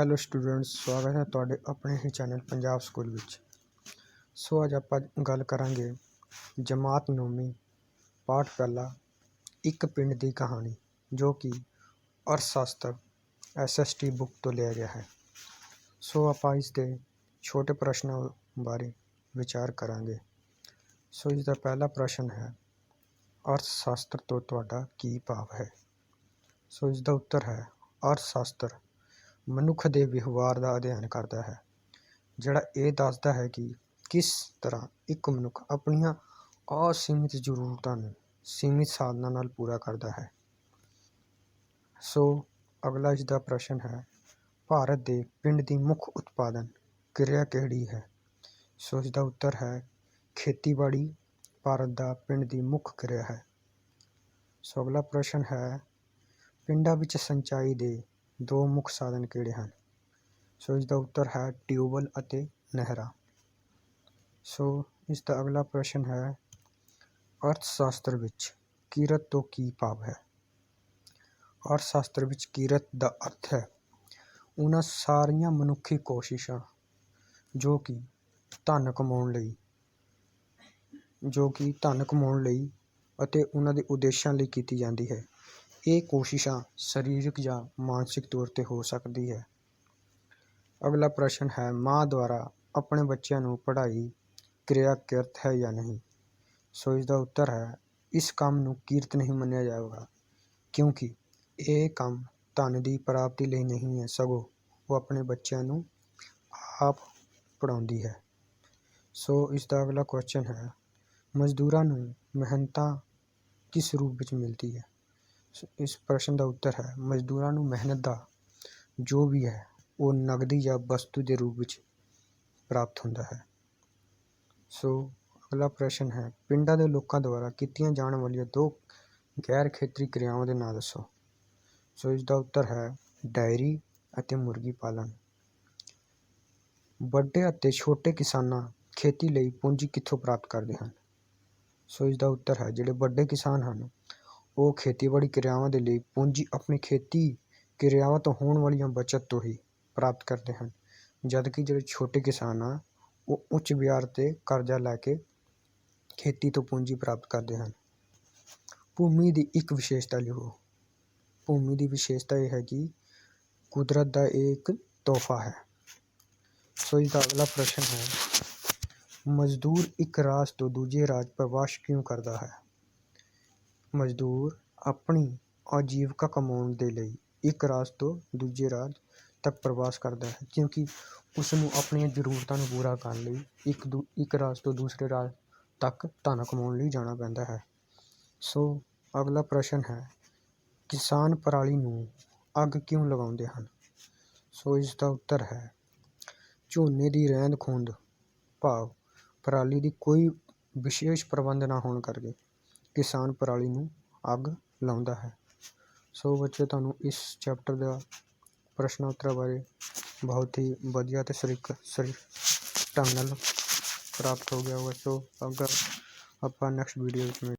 Hello students ਸਵਾਗਤ ਹੈ ਤੁਹਾਡੇ ਆਪਣੇ ਹੀ ਚੈਨਲ ਪੰਜਾਬ ਸਕੂਲ ਵਿੱਚ। ਸੋ ਅੱਜ ਆਪਾਂ ਗੱਲ ਕਰਾਂਗੇ ਜਮਾਤ ਨੌਵੀਂ ਪਾਠ ਪਹਿਲਾ ਇੱਕ ਪਿੰਡ ਦੀ ਕਹਾਣੀ, ਜੋ ਕਿ ਅਰਥ ਸ਼ਾਸਤਰ ਐਸਐਸਟੀ ਬੁੱਕ ਤੋਂ ਲਿਆ ਗਿਆ ਹੈ। ਸੋ ਆਪਾਂ ਇਸ ਦੇ ਛੋਟੇ ਪ੍ਰਸ਼ਨਾਂ ਬਾਰੇ ਵਿਚਾਰ ਕਰਾਂਗੇ। ਸੋ ਇਸ ਦਾ ਪਹਿਲਾ ਪ੍ਰਸ਼ਨ ਹੈ ਅਰਥ ਸ਼ਾਸਤਰ ਤੋਂ ਤੁਹਾਡਾ ਕੀ ਭਾਵ ਹੈ? ਸੋ ਇਸ ਦਾ ਉੱਤਰ ਹੈ ਅਰਥ ਸ਼ਾਸਤਰ ਮਨੁੱਖ ਦੇ ਵਿਵਹਾਰ ਦਾ ਅਧਿਐਨ ਕਰਦਾ ਹੈ, ਜਿਹੜਾ ਇਹ ਦੱਸਦਾ ਹੈ ਕਿ ਕਿਸ ਤਰ੍ਹਾਂ ਇੱਕ ਮਨੁੱਖ ਆਪਣੀਆਂ ਅਸੀਮਿਤ ਜ਼ਰੂਰਤਾਂ ਨੂੰ ਸੀਮਿਤ ਸਾਧਨਾਂ ਨਾਲ ਪੂਰਾ ਕਰਦਾ ਹੈ। ਸੋ ਅਗਲਾ ਇਸ ਦਾ ਪ੍ਰਸ਼ਨ ਹੈ, ਭਾਰਤ ਦੇ ਪਿੰਡ ਦੀ ਮੁੱਖ ਉਤਪਾਦਨ ਕਿਰਿਆ ਕਿਹੜੀ ਹੈ? ਸੋ ਇਸ ਦਾ ਉੱਤਰ ਹੈ, ਖੇਤੀਬਾੜੀ ਭਾਰਤ ਦਾ ਪਿੰਡ ਦੀ ਮੁੱਖ ਕਿਰਿਆ ਹੈ। ਸੋ ਅਗਲਾ ਪ੍ਰਸ਼ਨ ਹੈ, ਪਿੰਡਾਂ ਵਿੱਚ ਸਿੰਚਾਈ ਦੇ ਦੋ ਮੁੱਖ ਸਾਧਨ ਕਿਹੜੇ ਹਨ? ਸੋ ਇਸ ਦਾ ਉੱਤਰ ਹੈ ਟਿਊਬਵੈੱਲ ਅਤੇ ਨਹਿਰਾਂ। ਸੋ ਇਸ ਦਾ ਅਗਲਾ ਪ੍ਰਸ਼ਨ ਹੈ ਅਰਥ ਸ਼ਾਸਤਰ ਵਿੱਚ ਕਿਰਤ ਤੋਂ ਕੀ ਭਾਵ ਹੈ? ਅਰਥ ਸ਼ਾਸਤਰ ਵਿੱਚ ਕਿਰਤ ਦਾ ਅਰਥ ਹੈ, ਉਹਨਾਂ ਸਾਰੀਆਂ ਮਨੁੱਖੀ ਕੋਸ਼ਿਸ਼ਾਂ ਜੋ ਕਿ ਧਨ ਕਮਾਉਣ ਲਈ, ਜੋ ਕਿ ਧਨ ਕਮਾਉਣ ਲਈ ਅਤੇ ਉਹਨਾਂ ਦੇ ਉਦੇਸ਼ਾਂ ਲਈ ਕੀਤੀ ਜਾਂਦੀ ਹੈ। ਇਹ ਕੋਸ਼ਿਸ਼ਾਂ ਸਰੀਰਕ ਜਾਂ ਮਾਨਸਿਕ ਤੌਰ 'ਤੇ ਹੋ ਸਕਦੀ ਹੈ। ਅਗਲਾ ਪ੍ਰਸ਼ਨ ਹੈ, ਮਾਂ ਦੁਆਰਾ ਆਪਣੇ ਬੱਚਿਆਂ ਨੂੰ ਪੜ੍ਹਾਈ ਕਿਰਿਆ ਕਿਰਤ ਹੈ ਜਾਂ ਨਹੀਂ? ਸੋ ਇਸ ਦਾ ਉੱਤਰ ਹੈ, ਇਸ ਕੰਮ ਨੂੰ ਕੀਰਤ ਨਹੀਂ ਮੰਨਿਆ ਜਾਵੇਗਾ, ਕਿਉਂਕਿ ਇਹ ਕੰਮ ਧਨ ਦੀ ਪ੍ਰਾਪਤੀ ਲਈ ਨਹੀਂ ਹੈ, ਸਗੋਂ ਉਹ ਆਪਣੇ ਬੱਚਿਆਂ ਨੂੰ ਆਪ ਪੜ੍ਹਾਉਂਦੀ ਹੈ। ਸੋ ਇਸ ਦਾ ਅਗਲਾ ਕੁਐਸਚਨ ਹੈ, ਮਜ਼ਦੂਰਾਂ ਨੂੰ ਮਿਹਨਤਾਂ ਕਿਸ ਰੂਪ ਵਿੱਚ ਮਿਲਦੀ ਹੈ? ਇਸ ਪ੍ਰਸ਼ਨ ਦਾ ਉੱਤਰ ਹੈ, ਮਜ਼ਦੂਰਾਂ ਨੂੰ ਮਿਹਨਤ ਦਾ ਜੋ ਵੀ ਹੈ, ਉਹ ਨਗਦੀ ਜਾਂ ਵਸਤੂ ਦੇ ਰੂਪ ਵਿੱਚ ਪ੍ਰਾਪਤ ਹੁੰਦਾ ਹੈ। ਸੋ ਅਗਲਾ ਪ੍ਰਸ਼ਨ ਹੈ, ਪਿੰਡਾਂ ਦੇ ਲੋਕਾਂ ਦੁਆਰਾ ਕੀਤੀਆਂ ਜਾਣ ਵਾਲੀਆਂ ਦੋ ਗੈਰ ਖੇਤਰੀ ਕਿਰਿਆਵਾਂ ਦੇ ਨਾਂ ਦੱਸੋ। ਸੋ ਇਸ ਦਾ ਉੱਤਰ ਹੈ, ਡਾਇਰੀ ਅਤੇ ਮੁਰਗੀ ਪਾਲਣ। ਵੱਡੇ ਅਤੇ ਛੋਟੇ ਕਿਸਾਨਾਂ ਖੇਤੀ ਲਈ ਪੂੰਜੀ ਕਿੱਥੋਂ ਪ੍ਰਾਪਤ ਕਰਦੇ ਹਨ? ਸੋ ਇਸ ਦਾ ਉੱਤਰ ਹੈ, ਜਿਹੜੇ ਵੱਡੇ ਕਿਸਾਨ ਹਨ ਉਹ ਖੇਤੀਬਾੜੀ ਕਿਰਿਆਵਾਂ ਦੇ ਲਈ ਪੂੰਜੀ ਆਪਣੀ ਖੇਤੀ ਕਿਰਿਆਵਾਂ ਤੋਂ ਹੋਣ ਵਾਲੀਆਂ ਬੱਚਤ ਤੋਂ ਹੀ ਪ੍ਰਾਪਤ ਕਰਦੇ ਹਨ। ਜਦ ਕਿ ਜਿਹੜੇ ਛੋਟੇ ਕਿਸਾਨ ਆ, ਉਹ ਉੱਚ ਵਿਆਜ 'ਤੇ ਕਰਜ਼ਾ ਲੈ ਕੇ ਖੇਤੀ ਤੋਂ ਪੂੰਜੀ ਪ੍ਰਾਪਤ ਕਰਦੇ ਹਨ। ਭੂਮੀ ਦੀ ਇੱਕ ਵਿਸ਼ੇਸ਼ਤਾ ਲਿਖੋ। ਭੂਮੀ ਦੀ ਵਿਸ਼ੇਸ਼ਤਾ ਇਹ ਹੈ ਕਿ ਕੁਦਰਤ ਦਾ ਇਹ ਇੱਕ ਤੋਹਫਾ ਹੈ। ਸੋ ਇਸ ਦਾ ਅਗਲਾ ਪ੍ਰਸ਼ਨ ਹੈ, ਮਜ਼ਦੂਰ ਇੱਕ ਰਾਜ ਤੋਂ ਦੂਜੇ ਰਾਜ ਪ੍ਰਵਾਸ ਕਿਉਂ ਕਰਦਾ ਹੈ? ਮਜ਼ਦੂਰ ਆਪਣੀ ਆਜੀਵਿਕਾ ਕਮਾਉਣ ਦੇ ਲਈ ਇੱਕ ਰਾਜ ਤੋਂ ਦੂਜੇ ਰਾਜ ਤੱਕ ਪ੍ਰਵਾਸ ਕਰਦਾ ਹੈ, ਕਿਉਂਕਿ ਉਸ ਨੂੰ ਆਪਣੀਆਂ ਜ਼ਰੂਰਤਾਂ ਨੂੰ ਪੂਰਾ ਕਰਨ ਲਈ ਇੱਕ ਦੂ, ਇੱਕ ਰਾਜ ਤੋਂ ਦੂਸਰੇ ਰਾਜ ਤੱਕ ਧਨ ਕਮਾਉਣ ਲਈ ਜਾਣਾ ਪੈਂਦਾ ਹੈ। ਸੋ ਅਗਲਾ ਪ੍ਰਸ਼ਨ ਹੈ, ਕਿਸਾਨ ਪਰਾਲੀ ਨੂੰ ਅੱਗ ਕਿਉਂ ਲਗਾਉਂਦੇ ਹਨ? ਸੋ ਇਸ ਦਾ ਉੱਤਰ ਹੈ, ਝੋਨੇ ਦੀ ਰਹਿੰਦ ਖੂੰਹਦ ਭਾਵ ਪਰਾਲੀ ਦੀ ਕੋਈ ਵਿਸ਼ੇਸ਼ ਪ੍ਰਬੰਧ ਨਾ ਹੋਣ ਕਰਕੇ। ਕਿਸਾਨ ਪਰਾਲੀ ਨੂੰ ਅੱਗ ਲਾਉਂਦਾ ਹੈ। ਸੋ ਬੱਚੇ ਤੁਹਾਨੂੰ ਇਸ ਚੈਪਟਰ ਦਾ ਪ੍ਰਸ਼ਨ ਉੱਤਰਾਂ ਬਾਰੇ ਬਹੁਤ ਹੀ ਵਧੀਆ ਅਤੇ ਸਰੀਕ ਸਰੀ ਢੰਗ ਨਾਲ ਪ੍ਰਾਪਤ ਹੋ ਗਿਆ ਹੋਗਾ ਸੋ ਅਗਰ ਆਪਾਂ ਨੈਕਸਟ ਵੀਡੀਓ ਵਿੱਚ ਮਿਲ